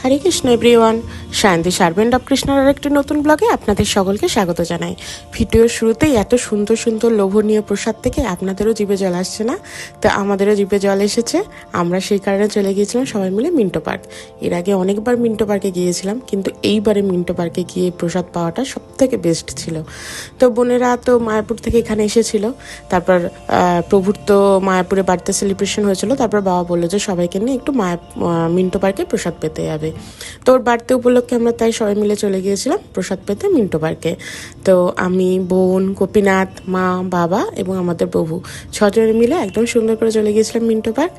Hare Krishna everyone Shanti servant of কৃষ্ণের একটি নতুন ব্লগে আপনাদের সকলকে স্বাগত জানাই। ভিডিওর শুরুতেই এত সুন্দর সুন্দর লোভনীয় প্রসাদ থেকে আপনাদেরও জিভে জল আসছে না? তো আমাদেরও জিভে জল এসেছে। আমরা সেই কারণে চলে গিয়েছিলাম সবাই মিলে মিন্টো পার্ক। এর আগে অনেকবার মিন্টো পার্কে গিয়েছিলাম, কিন্তু এইবারে মিন্টো পার্কে গিয়ে প্রসাদ পাওয়াটা সব থেকে বেস্ট ছিল। তো বোনেরা তো মায়াপুর থেকে এখানে এসেছিল। তারপর প্রভুর তো মায়াপুরে বার্থডে সেলিব্রেশন হয়েছিল। তারপর বাবা বলল যে সবাইকে নিয়ে একটু মায়া মিন্টো পার্কে প্রসাদ পেতে যাবে। তো ওর বার্থডে উপলক্ষে আমরা তাই সবাই মিলে চলে গিয়েছিলাম প্রসাদ পেতে মিন্টো পার্কে। তো আমি, বোন, গোপীনাথ, মা, বাবা এবং আমাদের প্রভু ছজনে মিলে একদম সুন্দর করে চলে গিয়েছিলাম মিন্টো পার্ক।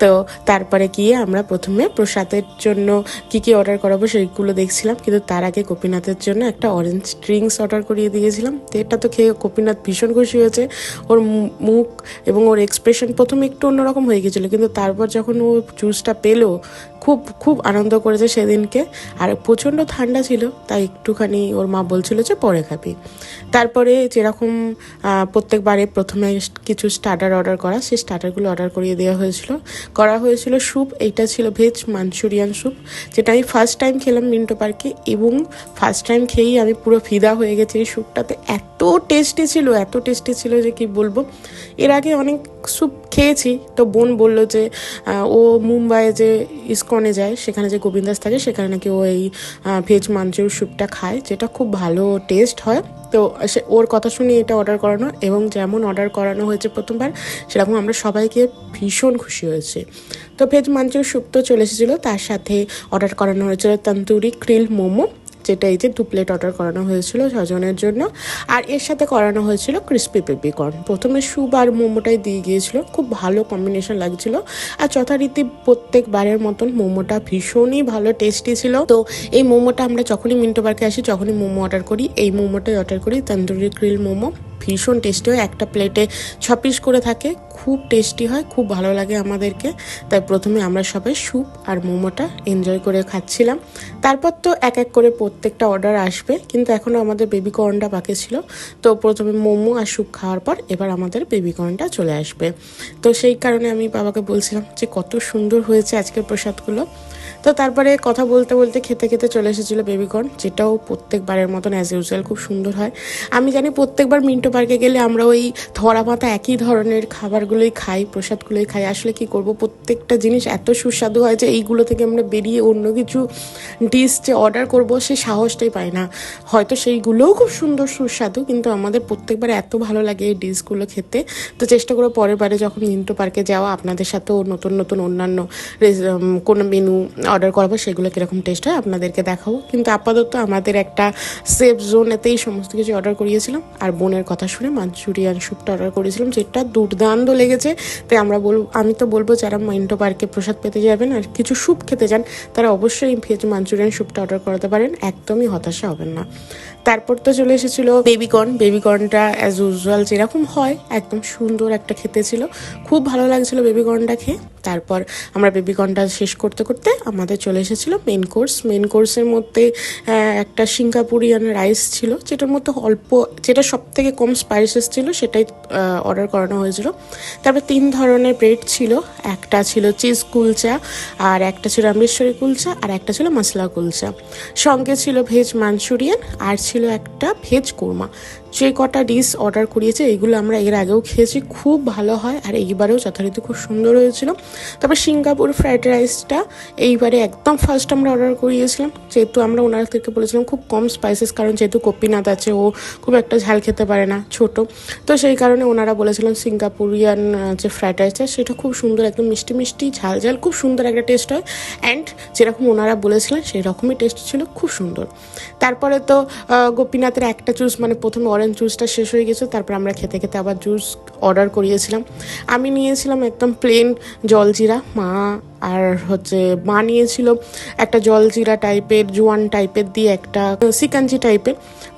তো তারপরে গিয়ে আমরা প্রথমে প্রসাদের জন্য কি কি অর্ডার করাবো সেইগুলো দেখছিলাম, কিন্তু তার আগে গোপীনাথের জন্য একটা অরেঞ্জ ড্রিঙ্কস অর্ডার করিয়ে দিয়েছিলাম। তো এটা তো খেয়ে গোপীনাথ ভীষণ খুশি হয়েছে। ওর মুখ এবং ওর এক্সপ্রেশন প্রথমে একটু অন্যরকম হয়ে গেছিল কিন্তু তারপর যখন ও জুসটা পেল, খুব খুব আনন্দ করেছে সেদিনকে। আর প্রচণ্ড ঠান্ডা ছিল, তাই একটুখানি ওর মা বলছিল যে পরে খাবি। তারপরে যেরকম প্রত্যেকবারে প্রথমে কিছু স্টার্টার অর্ডার করা, সেই স্টার্টারগুলো অর্ডার করিয়ে দেওয়া হয়েছিল। করা হয়েছিল স্যুপ এইটা ছিল ভেজ মাঞ্চুরিয়ান স্যুপ যেটা আমি ফার্স্ট টাইম খেলাম মিন্টো পার্কে এবং ফার্স্ট টাইম খেয়েই আমি পুরো ফিদা হয়ে গেছি এই স্যুপটাতে এত টেস্টি ছিল, এত টেস্টি ছিল যে কি বলব? এর আগে অনেক স্যুপ খেয়েছি, তো বোন বলল যে ও মুম্বাইয়ে যে ইসকনে যায়, সেখানে যে গোবিন্দাস থাকে, সেখানে নাকি ও এই ভেজ মাঞ্চুর স্যুপটা খায়, যেটা খুব ভালো টেস্ট হয়। তো সে ওর কথা শুনে এটা অর্ডার করানো এবং যেমন অর্ডার করানো হয়েছে প্রথমবার, সেরকম আমরা সবাইকে ভীষণ খুশি হয়েছে। তো ভেজ মাঞ্চুর সুপ্ত চলে এসেছিল, তার সাথে অর্ডার করানো হয়েছিল তন্দুরি, ক্রিল মোমো যেটা এই যে দু প্লেট অর্ডার করানো হয়েছিল ছজনের জন্য। আর এর সাথে করানো হয়েছিল ক্রিস্পি পেপিকর্ন প্রথমে স্যুপ আর মোমোটাই দিয়ে গিয়েছিল। খুব ভালো কম্বিনেশন লাগছিল। আর যথারীতি প্রত্যেকবারের মতন মোমোটা ভীষণই ভালো টেস্টি ছিল। তো এই মোমোটা আমরা যখনই মিন্টো পার্কে আসি, যখনই মোমো অর্ডার করি, এই মোমোটাই অর্ডার করি, তন্দুরি গ্রিল মোমো। ভীষণ টেস্টি হয়। একটা প্লেটে ছ পিস করে থাকে। খুব টেস্টি হয়, খুব ভালো লাগে আমাদেরকে। তাই প্রথমে আমরা সবাই স্যুপ আর মোমোটা এনজয় করে খাচ্ছিলাম। তারপর তো এক এক করে প্রত্যেকটা অর্ডার আসবে। কিন্তু এখনও আমাদের বেবি কর্নটা বাকি ছিল। তো প্রথমে মোমো আর স্যুপ খাওয়ার পর এবার আমাদের বেবি কর্নটা চলে আসবে। তো সেই কারণে আমি বাবাকে বলছিলাম যে কত সুন্দর হয়েছে আজকের প্রসাদগুলো। তো তারপরে কথা বলতে বলতে খেতে খেতে চলে এসেছিল বেবিকর্ন, যেটাও প্রত্যেকবারের মতন অ্যাজ ইউজুয়াল খুব সুন্দর হয়। আমি জানি প্রত্যেকবার মিন্টো পার্কে গেলে আমরা ওই ধরা পাতা একই ধরনের খাবারগুলোই খাই, প্রসাদগুলোই খাই। আসলে কি করব? প্রত্যেকটা জিনিস এত সুস্বাদু হয় যে এইগুলো থেকে আমরা বেরিয়ে অন্য কিছু ডিশ যে অর্ডার করব, সে সাহসটাই পাই না। হয়তো সেইগুলোও খুব সুন্দর, সুস্বাদু, কিন্তু আমাদের প্রত্যেকবার এত ভালো লাগে এই ডিশগুলো খেতে। তো চেষ্টা করব পরের বারে যখন মিন্টো পার্কে যাওয়া, আপনাদের সাথেও নতুন নতুন অন্যান্য কোনো মেনু অর্ডার করাবো, সেগুলো কীরকম টেস্ট হয় আপনাদেরকে দেখাবো। কিন্তু আপাতত আমাদের একটা সেফ জোনেতেই সমস্ত কিছু অর্ডার করিয়েছিলাম। আর বোনের কথা শুনে মাঞ্চুরিয়ান স্যুপটা অর্ডার করেছিলাম, যেটা দুর্দান্ত লেগেছে। তাই আমরা বলব, আমি তো বলব যারা মিন্টো পার্কে প্রসাদ পেতে যাবেন আর কিছু স্যুপ খেতে যান তারা অবশ্যই ভেজ মাঞ্চুরিয়ান স্যুপটা অর্ডার করাতে পারেন, একদমই হতাশা হবেন না। তারপর তো চলে এসেছিল বেবিকর্ন বেবিকর্নটা অ্যাজ ইউজুয়াল যেরকম হয়, একদম সুন্দর একটা খেতে ছিল। খুব ভালো লাগছিল বেবিকর্নটা খেয়ে। তারপর আমরা বেবিকর্নটা শেষ করতে করতে আমাদের চলে এসেছিল মেন কোর্স মেন কোর্সের মধ্যে একটা সিঙ্গাপুরিয়ান রাইস ছিল, যেটার মধ্যে অল্প, যেটা সব থেকে কম স্পাইসেস ছিল সেটাই অর্ডার করানো হয়েছিল। তারপর তিন ধরনের ব্রেড ছিল, একটা ছিল চিজ কুলচা, আর একটা ছিল অমৃতসরি কুলচা, আর একটা ছিল মশলা কুলচা। সঙ্গে ছিল ভেজ মাঞ্চুরিয়ান আর ছিল একটা ভেজ কোরমা যে কটা ডিশ অর্ডার করিয়েছে, এগুলো আমরা এর আগেও খেয়েছি। খুব ভালো হয়, আর এইবারেও যথারীতি খুব সুন্দর হয়েছিল। তারপর সিঙ্গাপুর ফ্রাইড রাইসটা এইবারে একদম ফার্স্ট আমরা অর্ডার করিয়েছিলাম। যেহেতু আমরা ওনাদেরকে বলেছিলাম খুব কম স্পাইসেস কারণ যেহেতু কপিনাথ আছে, ও খুব একটা ঝাল খেতে পারে না, ছোট। তো সেই কারণে ওনারা বলেছিলেন সিঙ্গাপুরিয়ান যে ফ্রাইড রাইসটা, সেটা খুব সুন্দর, একদম মিষ্টি মিষ্টি, ঝাল ঝাল, খুব সুন্দর একটা টেস্ট হয়। অ্যান্ড যেরকম ওনারা বলেছিলেন সেই রকমই টেস্ট ছিল, খুব সুন্দর। তারপরে তো গোপীনাথের একটা জুস মানে প্রথমে অরেঞ্জ জুসটা শেষ হয়ে গেছে, তারপর আমরা খেতে খেতে আবার জুস অর্ডার করিয়েছিলাম। আমি নিয়েছিলাম একদম প্লেন জলজিরা, মা আর হচ্ছে মা নিয়েছিল একটা জলজিরা টাইপের জোয়ান টাইপের দিয়ে একটা সিকাঞ্জি টাইপের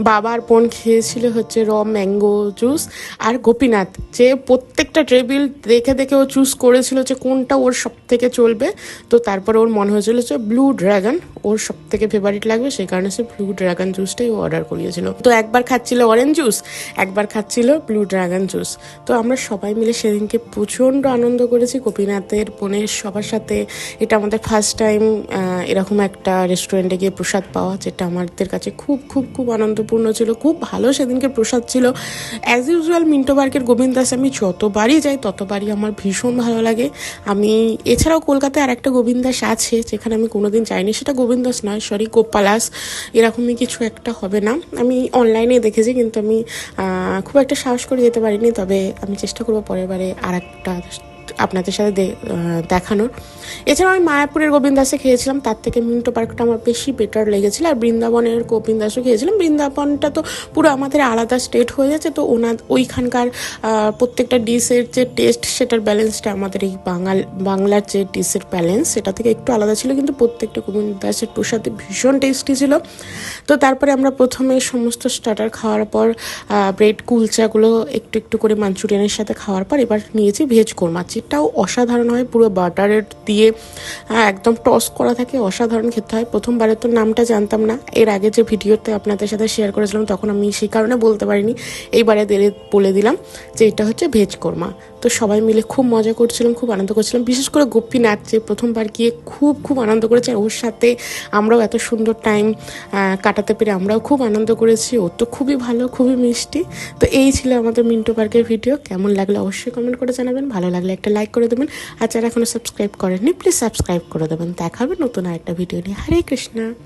বাবার বোন খেয়েছিল হচ্ছে র ম্যাঙ্গো জুস আর গোপীনাথ। যে প্রত্যেকটা টেবিল দেখে দেখে ও চুজ করেছিল যে কোনটা ওর সব থেকে চলবে। তো তারপর ওর মনে হয়েছিল যে ব্লু ড্রাগন ওর সব থেকে ফেভারিট লাগবে, সেই কারণে সে ব্লু ড্রাগন জুসটাই ও অর্ডার করিয়েছিল। তো একবার খাচ্ছিল অরেঞ্জ জুস একবার খাচ্ছিল ব্লু ড্রাগন জুস তো আমরা সবাই মিলে সেদিনকে প্রচণ্ড আনন্দ করেছি গোপীনাথের বোনের, সবার সাথে। এটা আমাদের ফার্স্ট টাইম এরকম একটা রেস্টুরেন্টে গিয়ে প্রসাদ পাওয়া, যেটা আমাদের কাছে খুব খুব খুব আনন্দপূর্ণ ছিল। খুব ভালো সেদিনকে প্রসাদ ছিল। অ্যাজ ইউজুয়াল মিন্টো পার্কের গোবিন্দ দাস, আমি যতবারই যাই, ততবারই আমার ভীষণ ভালো লাগে। আমি, এছাড়াও কলকাতায় আর একটা গোবিন্দ দাস আছে, যেখানে আমি কোনোদিন যাইনি। সেটা গোবিন্দ দাস নয় সরি গোপালাস। এরকমই কিছু একটা হবে না। আমি অনলাইনে দেখেছি, কিন্তু আমি খুব একটা সাহস করে যেতে পারিনি। তবে আমি চেষ্টা করব পরের বারে আর একটা আপনাদের সাথে দেখানোর। এছাড়াও আমি মায়াপুরের গোবিন্দ দাসে খেয়েছিলাম, তার থেকে মিন্টো পার্কটা আমার বেশি বেটার লেগেছিল। আর বৃন্দাবনের গোবিন্দ দাসও খেয়েছিলাম। বৃন্দাবনটা তো পুরো আমাদের আলাদা স্টেট হয়ে যাচ্ছে, তো ওনার ওইখানকার প্রত্যেকটা ডিশের যে টেস্ট সেটার ব্যালেন্সটা আমাদের এই বাঙাল বাংলার যে ডিশের ব্যালেন্স সেটা থেকে একটু আলাদা ছিল। কিন্তু প্রত্যেকটা গোবিন্দ দাসের প্রসাদে ভীষণ টেস্টি ছিল। তো তারপরে আমরা প্রথমে সমস্ত স্টার্টার খাওয়ার পর ব্রেড কুলচাগুলো একটু একটু করে মাঞ্চুরিয়ানের সাথে খাওয়ার পর এবার নিয়েছি ভেজ কোরমা যেটাও অসাধারণ হয়, পুরো বাটারের দিয়ে একদম টস করা থাকে, অসাধারণ খেতে হয়। প্রথমবারে তো নামটা জানতাম না। এর আগে যে ভিডিওতে আপনাদের সাথে শেয়ার করেছিলাম, তখন আমি সেই কারণে বলতে পারিনি। এইবারে বলে দিলাম যে এটা হচ্ছে ভেজ কোরমা তো সবাই মিলে খুব মজা করছিলাম, খুব আনন্দ করছিলাম। বিশেষ করে গোপীনাথ যে প্রথমবার গিয়ে খুব খুব আনন্দ করেছে আর ওর সাথে আমরাও এত সুন্দর টাইম কাটাতে পেরে আমরাও খুব আনন্দ করেছি। ও তো খুবই ভালো, খুবই মিষ্টি। তো এই ছিল আমাদের মিন্টো পার্কের ভিডিও কেমন লাগল অবশ্যই কমেন্ট করে জানাবেন। ভালো লাগলে একটা লাইক করে দেবেন। আর যারা এখনও সাবস্ক্রাইব করেননি প্লিজ সাবস্ক্রাইব করে দেবেন। দেখা হবে নতুন আরেকটা ভিডিও নিয়ে। হরে কৃষ্ণা।